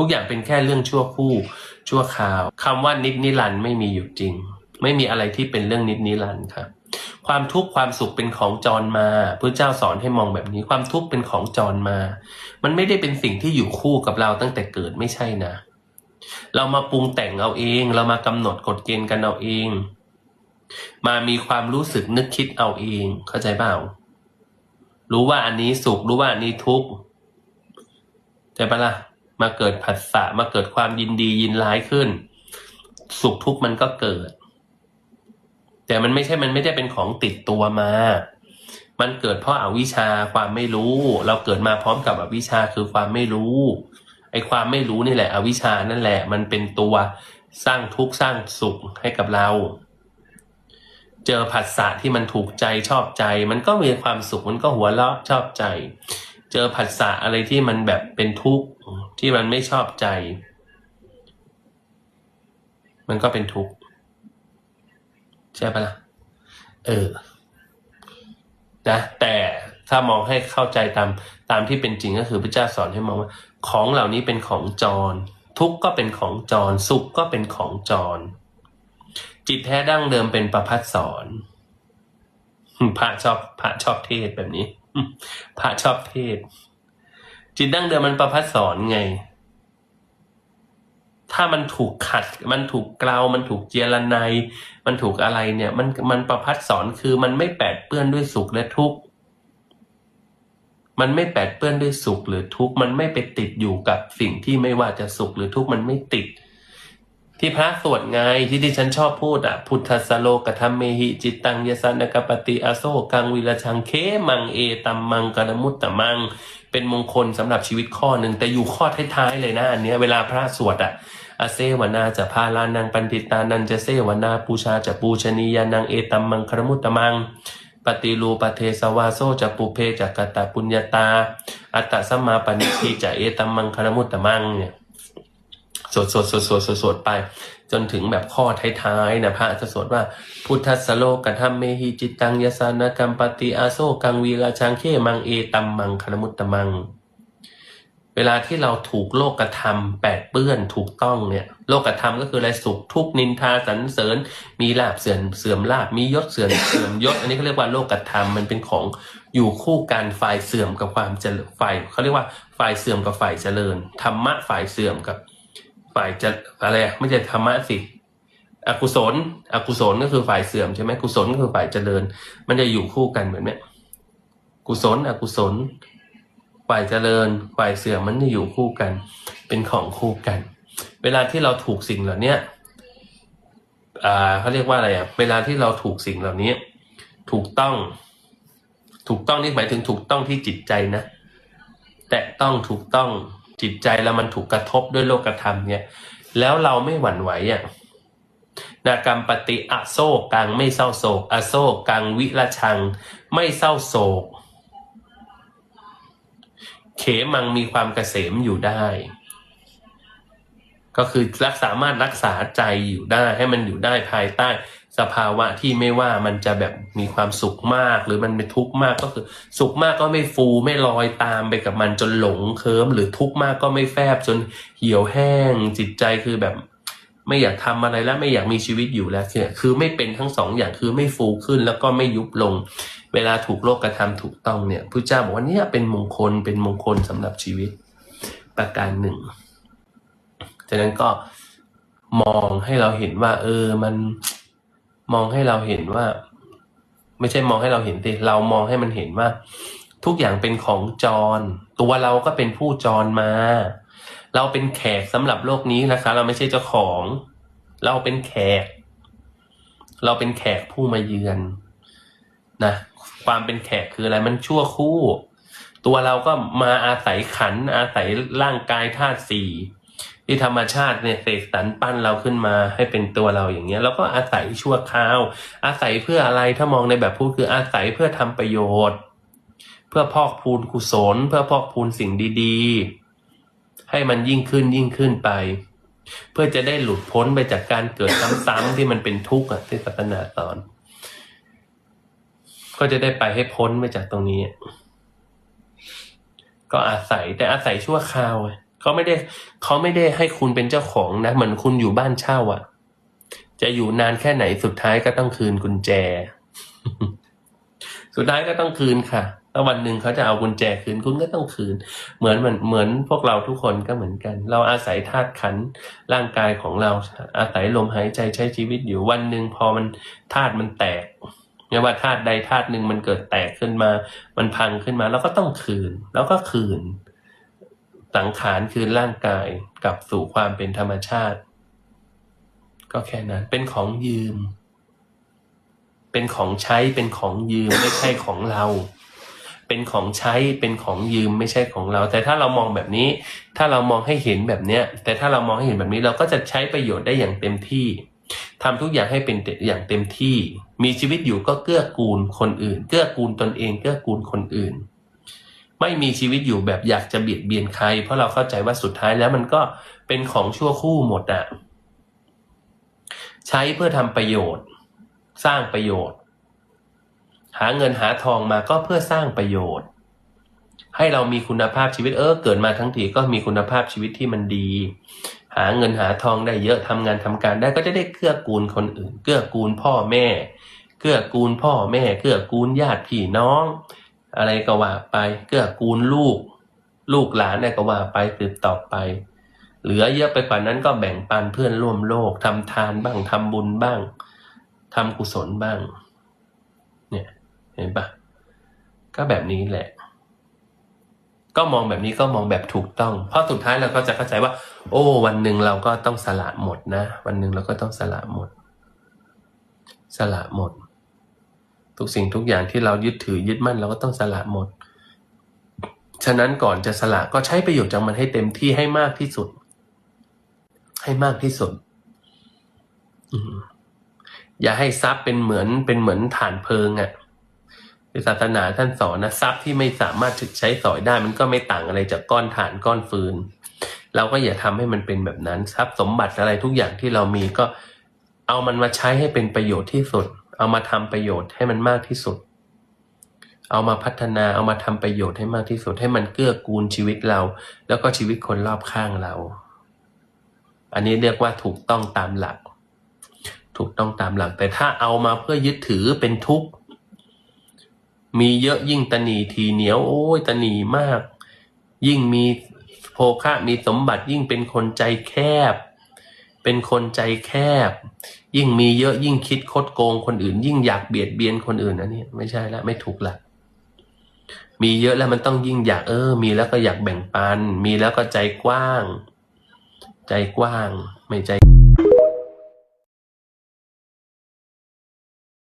ทุกอย่างเป็นแค่เรื่องชั่วคู่ชั่วคราวคำว่านิดนิรันด์ไม่มีอยู่จริง ไม่มีอะไรที่เป็นเรื่องนิดนิรันด์ครับความทุกข์ความสุขเป็นของจรมาพระเจ้าสอนให้มองแบบนี้ความทุกข์เป็นของจรมา มันไม่ได้เป็นสิ่งที่อยู่คู่กับเราตั้งแต่เกิดไม่ใช่นะ เรามาปรุงแต่งเอาเอง เรามากำหนดกฎเกณฑ์กันเอาเอง มามีความรู้สึกนึกคิดเอาเอง เข้าใจเปล่า รู้ว่าอันนี้สุขรู้ว่าอันนี้ทุกข์ใช่ปะล่ะ มาเกิดผัสสะมาเกิดความยินดียินร้ายขึ้น สุขทุกข์มันก็เกิด แต่มันไม่ใช่มันไม่ได้เป็นของติดตัวมา มันเกิดเพราะอาวิชชาความไม่รู้ เราเกิดมาพร้อมกับอวิชชาคือความไม่รู้ไอ้ความไม่รู้นี่แหละ อวิชชานั่นแหละ มันเป็นตัวสร้างทุกข์สร้างสุขให้กับเรา เจอผัสสะที่มันถูกใจชอบใจ มันก็มีความสุขมันก็หัวเราะชอบใจ เจอผัสสะอะไรที่มันแบบเป็นทุกข์ที่มันไม่ชอบใจ มันก็เป็นทุกข์ใช่ปะล่ะเออนะแต่ถ้ามองให้เข้าใจตามตามที่เป็นจริงก็คือพระเจ้าสอนให้มองว่า ของเหล่านี้เป็นของจร ทุกข์ก็เป็นของจร สุขก็เป็นของจร จิตแท้ดั้งเดิมเป็นประพัดสอนพระชอบพระชอบเทศแบบนี้ พระชอบเทศ จิตดั้งเดิมมันประพัดสอนไง ถ้ามันถูกขัด มันถูกกลาวมันถูกเจรไนยมันถูกอะไรเนี่ย มันมันประพัดสอนคือมันไม่แปดเปื้อนด้วยสุขและทุกข์มันไม่แปดเปื้อนด้วยสุขหรือทุกข์มันไม่ไปติดอยู่กับสิ่งที่ไม่ว่าจะสุขหรือทุกข์มันไม่ติด ที่พระสวดไงที่ที่ฉันชอบพูดอะ พุทธสโลกธรรมเมหิจิตตังยสันกปฏิอโศกังวิรชังเคมังเอตัมมังกนมุตตะมัง เป็นมงคลสำหรับชีวิตข้อหนึ่งแต่อยู่ข้อท้ายๆเลยนะ อันเนี้ยเวลาพระสวดอะอาเซวนาจะพาลานังปันติตานันจะเซวนาปูชาจะปูชนียานังเอตัมมังครมุตตะมังปฏิรูปเทสวาโซจะปุเพจะกตตปุญญาตา อัตตสมมาปณิทีจะเอตัมมังครมุตตะมังเนี่ย สวดสวดสวดสวดสวดสวดไป จนถึงแบบข้อท้ายๆนะพระจะสวดว่า พุทธสโลกธรรมเมหิจิตตังยสานกัมปติอาโซกังวีราชังเคมังเอตัมมังครมุตตะมัง เวลาที่เราถูกโลกธรรมแปดเปื้อนถูกต้องเนี่ย โลกธรรมก็คืออะไรสุขทุกนินทาสรรเสริญ มีลาบเสื่อมเสื่อมลาบมียศเสื่อมเสื่อมยศ อันนี้เขาเรียกว่าโลกธรรมมันเป็นของอยู่คู่กันฝ่ายเสื่อมกับความเจริญฝ่ายเขาเรียกว่าฝ่ายเสื่อมกับฝ่ายเจริญธรรมะฝ่ายเสื่อมกับ ฝ่ายจะอะไรอะไม่ใช่ธรรมะสิอกุศล อกุศลก็คือฝ่ายเสื่อมใช่ไหมกุศลก็คือฝ่ายเจริญ มันจะอยู่คู่กันเหมือนเนี้ยกุศล อกุศล ฝ่ายเจริญ ฝ่ายเสื่อมมันจะอยู่คู่กัน เป็นของคู่กัน เวลาที่เราถูกสิ่งเหล่าเนี้ยอ่าเขาเรียกว่าอะไรอะ เวลาที่เราถูกสิ่งเหล่านี้ ถูกต้อง ถูกต้องนี่หมายถึงถูกต้องที่จิตใจนะ แตะต้องถูกต้อง จิตใจแล้วมันถูกกระทบด้วยโลกธรรมเนี่ยแล้วเราไม่หวั่นไหวอะนากรรมปฏิอโศกังไม่เศร้าโศก อโศกังวิรชัง ไม่เศร้าโศก เขมังมีความเกษมอยู่ได้ ก็คือรักสามารถรักษาใจอยู่ได้ให้มันอยู่ได้ภายใต้ สภาวะที่ไม่ว่ามันจะแบบมีความสุขมาก หรือมันเป็นทุกข์มากก็คือ สุขมากก็ไม่ฟูไม่ลอยตามไปกับมันจนหลงเคิมหรือทุกข์มากก็ไม่แฟบจนเหี่ยวแห้งจิตใจคือแบบ ไม่อยากทำอะไรแล้วไม่อยากมีชีวิตอยู่แล้วเนี่ยคือไม่เป็นทั้งสองอย่างคือไม่ฟูขึ้นแล้วก็ไม่ยุบลง เวลาถูกโลกกระทำถูกต้องเนี่ยพระเจ้าบอกว่าเนี่ยเป็นมงคลเป็นมงคลสำหรับชีวิตประการหนึ่งฉะนั้นก็มองให้เราเห็นว่า เออมัน มองให้เราเห็นว่า ไม่ใช่มองให้เราเห็นสิเรามองให้มันเห็นว่า ทุกอย่างเป็นของจร ตัวเราก็เป็นผู้จรมา เราเป็นแขกสำหรับโลกนี้นะคะ เราไม่ใช่เจ้าของ เราเป็นแขก เราเป็นแขกผู้มาเยือนนะความเป็นแขกคืออะไรมันชั่วคู่ ตัวเราก็มาอาศัยขันอาศัยร่างกายธาตุสี่ ที่ธรรมชาติเนี่ยเสกสรรปั้นเราขึ้นมาให้เป็นตัวเราอย่างเงี้ยแล้วก็อาศัยชั่วคราว อาศัยเพื่ออะไรถ้ามองในแบบพูดคืออาศัยเพื่อทำประโยชน์ เพื่อพอกพูนกุศล เพื่อพอกพูนสิ่งดีๆ ให้มันยิ่งขึ้นยิ่งขึ้นไป เพื่อจะได้หลุดพ้นไปจากการเกิดซ้ำๆที่มันเป็นทุกข์อะที่ศาสนาสอน ก็จะได้ไปให้พ้นไปจากตรงนี้ ก็อาศัยแต่อาศัยชั่วคราวไง เขาไม่ได้เขาไม่ได้ให้คุณเป็นเจ้าของนะเหมือนคุณอยู่บ้านเช่าอะ จะอยู่นานแค่ไหนสุดท้ายก็ต้องคืนกุญแจ สุดท้ายก็ต้องคืนค่ะแล้ววันหนึ่งเขาจะเอากุญแจคืนคุณก็ต้องคืน เหมือนเหมือนเหมือนพวกเราทุกคนก็เหมือนกัน เราอาศัยธาตุขันร่างกายของเราอาศัยลมหายใจใช้ชีวิตอยู่วันหนึ่งพอมันธาตุมันแตกไม่ว่าธาตุใดธาตุหนึ่งมันเกิดแตกขึ้นมา มันพังขึ้นมา แล้วก็ต้องคืน แล้วก็คืน สังขารคืนร่างกายกลับสู่ความเป็นธรรมชาติ ก็แค่นั้นเป็นของยืม เป็นของใช้เป็นของยืมไม่ใช่ของเรา เป็นของใช้เป็นของยืมไม่ใช่ของเรา แต่ถ้าเรามองแบบนี้ ถ้าเรามองให้เห็นแบบเนี้ย แต่ถ้าเรามองให้เห็นแบบนี้เราก็จะใช้ประโยชน์ได้อย่างเต็มที่ทำทุกอย่างให้เป็นอย่างเต็มที่ มีชีวิตอยู่ก็เกื้อกูลคนอื่น เกื้อกูลตนเอง เกื้อกูลคนอื่น ไม่มีชีวิตอยู่แบบอยากจะเบียดเบียนใคร เพราะเราเข้าใจว่าสุดท้ายแล้วมันก็เป็นของชั่วคู่หมดอะใช้เพื่อทำประโยชน์ สร้างประโยชน์ หาเงินหาทองมาก็เพื่อสร้างประโยชน์ ให้เรามีคุณภาพชีวิตเออเกิดมาทั้งทีก็มีคุณภาพชีวิตที่มันดี หาเงินหาทองได้เยอะทำงานทำการได้ก็จะได้เกื้อกูลคนอื่น เกื้อกูลพ่อแม่ เกื้อกูลพ่อแม่ เกื้อกูลญาติพี่น้อง อะไรก็ว่าไป เกื้อกูลลูก ลูกหลานอะไรก็ว่าไปสืบต่อไป เหลือเยอะไปกว่านั้นก็แบ่งปันเพื่อนร่วมโลกทำทานบ้างทำบุญบ้างทำกุศลบ้าง เนี่ย เห็นปะก็แบบนี้แหละ ก็มองแบบนี้ก็มองแบบถูกต้อง เพราะสุดท้ายเราก็จะเข้าใจว่า โอ้ วันหนึ่งเราก็ต้องสละหมดนะ วันหนึ่งเราก็ต้องสละหมด สละหมด ทุกสิ่งทุกอย่างที่เรายึดถือยึดมั่นเราก็ต้องสละหมด ฉะนั้นก่อนจะสละก็ใช้ประโยชน์จากมันให้เต็มที่ให้มากที่สุด ให้มากที่สุด อย่าให้ทรัพย์เป็นเหมือนเป็นเหมือนฐานเพลิงอะ่ะในศาสนาท่านสอนนะทรัพย์ที่ไม่สามารถใช้สอยได้ มันก็ไม่ต่างอะไรจากก้อนถ่านก้อนฟืน เราก็อย่าทำให้มันเป็นแบบนั้นทรัพย์สมบัติอะไรทุกอย่างที่เรามีก็เอามันมาใช้ให้เป็นประโยชน์ที่สุด เอามาทำประโยชน์ให้มันมากที่สุด เอามาพัฒนาเอามาทำประโยชน์ให้มากที่สุด ให้มันเกื้อกูลชีวิตเรา แล้วก็ชีวิตคนรอบข้างเรา อันนี้เรียกว่าถูกต้องตามหลัก ถูกต้องตามหลัก แต่ถ้าเอามาเพื่อยึดถือเป็นทุกข์มีเยอะยิ่งตนีทีเหนียวโอ้ยตนีมาก ยิ่งมีโภคะมีสมบัติยิ่งเป็นคนใจแคบ เป็นคนใจแคบ ยิ่งมีเยอะยิ่งคิดคดโกงคนอื่น ยิ่งอยากเบียดเบียนคนอื่นอันนี้ไม่ใช่ละไม่ถูกละมีเยอะแล้วมันต้องยิ่งอยากเออ มีแล้วก็อยากแบ่งปัน มีแล้วก็ใจกว้าง ใจกว้าง ไม่ใจ